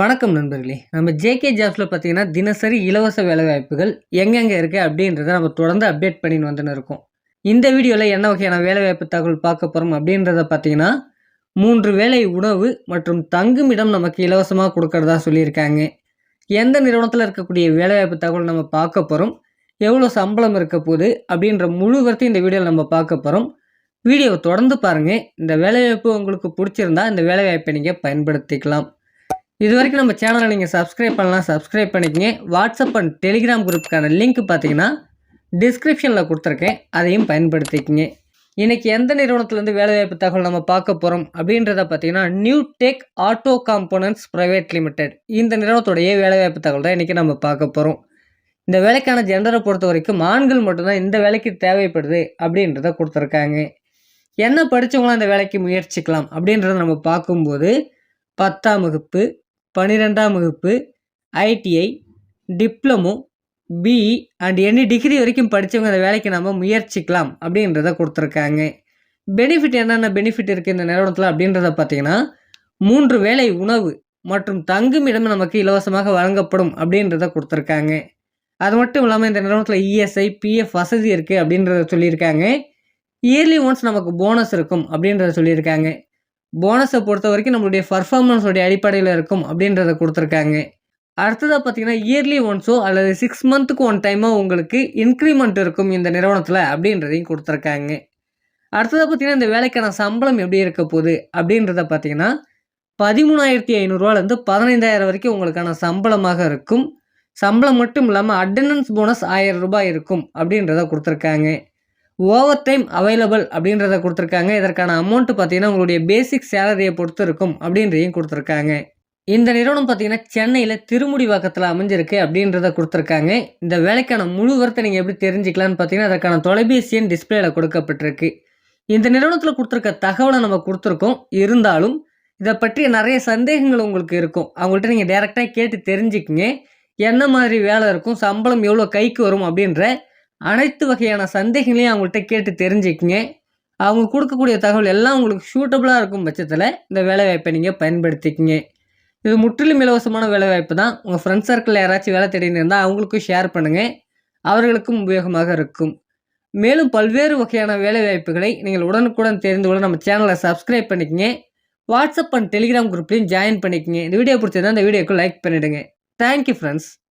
வணக்கம் நண்பர்களே. நம்ம ஜேகே ஜாப்ஸில் பார்த்தீங்கன்னா தினசரி இலவச வேலைவாய்ப்புகள் எங்கெங்கே இருக்குது அப்படின்றத நம்ம தொடர்ந்து அப்டேட் பண்ணின்னு வந்துன்னு இருக்கோம். இந்த வீடியோவில் என்ன வகையான வேலைவாய்ப்பு தகவல் பார்க்க போகிறோம் அப்படின்றத பார்த்தீங்கன்னா மூன்று வேலை உணவு மற்றும் தங்குமிடம் நமக்கு இலவசமாக கொடுக்கறதா சொல்லியிருக்காங்க. எந்த நிறுவனத்தில் இருக்கக்கூடிய வேலைவாய்ப்பு தகவல் நம்ம பார்க்க போகிறோம் எவ்வளோ சம்பளம் இருக்க போகுது அப்படின்ற முழு இந்த வீடியோவில் நம்ம பார்க்க போகிறோம் வீடியோவை தொடர்ந்து பாருங்கள் இந்த வேலைவாய்ப்பு உங்களுக்கு பிடிச்சிருந்தா இந்த வேலைவாய்ப்பை நீங்கள் பயன்படுத்திக்கலாம். இது வரைக்கும் நம்ம சேனலை நீங்கள் சப்ஸ்கிரைப் பண்ணலாம் சப்ஸ்கிரைப் பண்ணிக்கங்க. வாட்ஸ்அப் அண்ட் டெலிகிராம் குரூப்புக்கான லிங்க் பார்த்தீங்கன்னா டிஸ்கிரிப்ஷனில் கொடுத்துருக்கேன். அதையும் பயன்படுத்திக்கங்க. இன்றைக்கி எந்த நிறுவனத்துலேருந்து வேலைவாய்ப்பு தகவல் நம்ம பார்க்க போகிறோம் அப்படின்றத பார்த்தீங்கன்னா New Tech Auto Components Private Limited இந்த நிறுவனத்துடைய வேலைவாய்ப்பு தகவல் தான் இன்றைக்கி நம்ம பார்க்க போகிறோம் இந்த வேலைக்கான ஜெண்டரை பொறுத்த வரைக்கும் ஆண்கள் மட்டும்தான் இந்த வேலைக்கு தேவைப்படுது அப்படின்றத கொடுத்துருக்காங்க. என்ன படித்தவங்களாம் இந்த வேலைக்கு முயற்சிக்கலாம் அப்படின்றத நம்ம பார்க்கும்போது பத்தாம் வகுப்பு பன்னிரெண்டாம் வகுப்பு ITI diploma BE and any degree வரைக்கும் படித்தவங்க அந்த வேலைக்கு நம்ம முயற்சிக்கலாம் அப்படின்றத கொடுத்துருக்காங்க. பெனிஃபிட் என்னென்ன பெனிஃபிட் இருக்குது இந்த நிறுவனத்தில் அப்படின்றத பார்த்தீங்கன்னா மூன்று வேலை உணவு மற்றும் தங்குமிடம் நமக்கு இலவசமாக வழங்கப்படும் அப்படின்றத கொடுத்துருக்காங்க. அது மட்டும் இல்லாமல் இந்த நிறுவனத்தில் இஎஸ்ஐ பிஎஃப் வசதி இருக்குது அப்படின்றத சொல்லியிருக்காங்க. இயர்லி ஒன்ஸ் நமக்கு போனஸ் இருக்கும் அப்படின்றத சொல்லியிருக்காங்க. போனஸை பொறுத்த வரைக்கும் நம்மளுடைய பர்ஃபார்மன்ஸோடைய அடிப்படையில் இருக்கும் அப்படின்றத கொடுத்துருக்காங்க. அடுத்ததாக பார்த்தீங்கன்னா இயர்லி ஒன்ஸோ அல்லது சிக்ஸ் மந்த்துக்கு ஒன் டைமோ உங்களுக்கு இன்க்ரிமெண்ட் இருக்கும் இந்த நிறுவனத்தில் அப்படின்றதையும் கொடுத்துருக்காங்க. அடுத்ததாக பார்த்தீங்கன்னா இந்த வேலைக்கான சம்பளம் எப்படி இருக்க போகுது அப்படின்றத பார்த்தீங்கன்னா பதிமூணாயிரத்தி ஐநூறுரூவாலேருந்து பதினைந்தாயிரம் வரைக்கும் உங்களுக்கான சம்பளமாக இருக்கும். சம்பளம் மட்டும் இல்லாமல் அட்டண்டன்ஸ் போனஸ் ஆயிரம் ரூபாய் இருக்கும் அப்படின்றத கொடுத்துருக்காங்க. ஓவர் டைம் அவைலபிள் அப்படின்றத கொடுத்துருக்காங்க. இதற்கான அமௌண்ட்டு பார்த்தீங்கன்னா உங்களுடைய பேசிக் சேலரியை பொறுத்து இருக்கும் அப்படின்றதையும் கொடுத்துருக்காங்க. இந்த நிறுவனம் பார்த்தீங்கன்னா சென்னையில் திருமுடிவாக்கத்தில் அமைஞ்சிருக்கு அப்படின்றத கொடுத்துருக்காங்க. இந்த வேலைக்கான முழு வரத்தை நீங்கள் எப்படி தெரிஞ்சுக்கலான்னு பார்த்தீங்கன்னா அதற்கான தொலைபேசி எண் டிஸ்பிளேல கொடுக்கப்பட்டிருக்கு. இந்த நிறுவனத்தில் கொடுத்துருக்க தகவலை நம்ம கொடுத்துருக்கோம். இருந்தாலும் இதை பற்றிய நிறைய சந்தேகங்கள் உங்களுக்கு இருக்கும். அவங்கள்ட்ட நீங்கள் டேரெக்டாக கேட்டு தெரிஞ்சுக்கிங்க. என்ன மாதிரி வேலை இருக்கும்? சம்பளம் எவ்வளோ கைக்கு வரும் அப்படின்ற அனைத்து வகையான சந்தேகங்களையும் அவங்கள்ட்ட கேட்டு தெரிஞ்சுக்கிங்க. அவங்க கொடுக்கக்கூடிய தகவல் எல்லாம் உங்களுக்கு சூட்டபுளாக இருக்கும் பட்சத்தில் இந்த வேலைவாய்ப்பை நீங்கள் பயன்படுத்திக்கிங்க. இது முற்றிலும் இலவசமான வேலைவாய்ப்பு தான். உங்கள் ஃப்ரெண்ட்ஸ் சர்க்கிளில் யாராச்சும் வேலை தேடினு இருந்தால் அவங்களுக்கும் ஷேர் பண்ணுங்கள் அவர்களுக்கும் உபயோகமாக இருக்கும். மேலும் பல்வேறு வகையான வேலைவாய்ப்புகளை நீங்கள் உடனுக்குடன் தெரிந்து கொள்ள நம்ம சேனலை சப்ஸ்கிரைப் பண்ணிக்கங்க. வாட்ஸ்அப் அண்ட் டெலிகிராம் குரூப்லையும் ஜாயின் பண்ணிக்கங்க. இந்த வீடியோ பிடிச்சிருந்தா இந்த வீடியோக்கு லைக் பண்ணிவிடுங்க தேங்க்யூ ஃப்ரெண்ட்ஸ்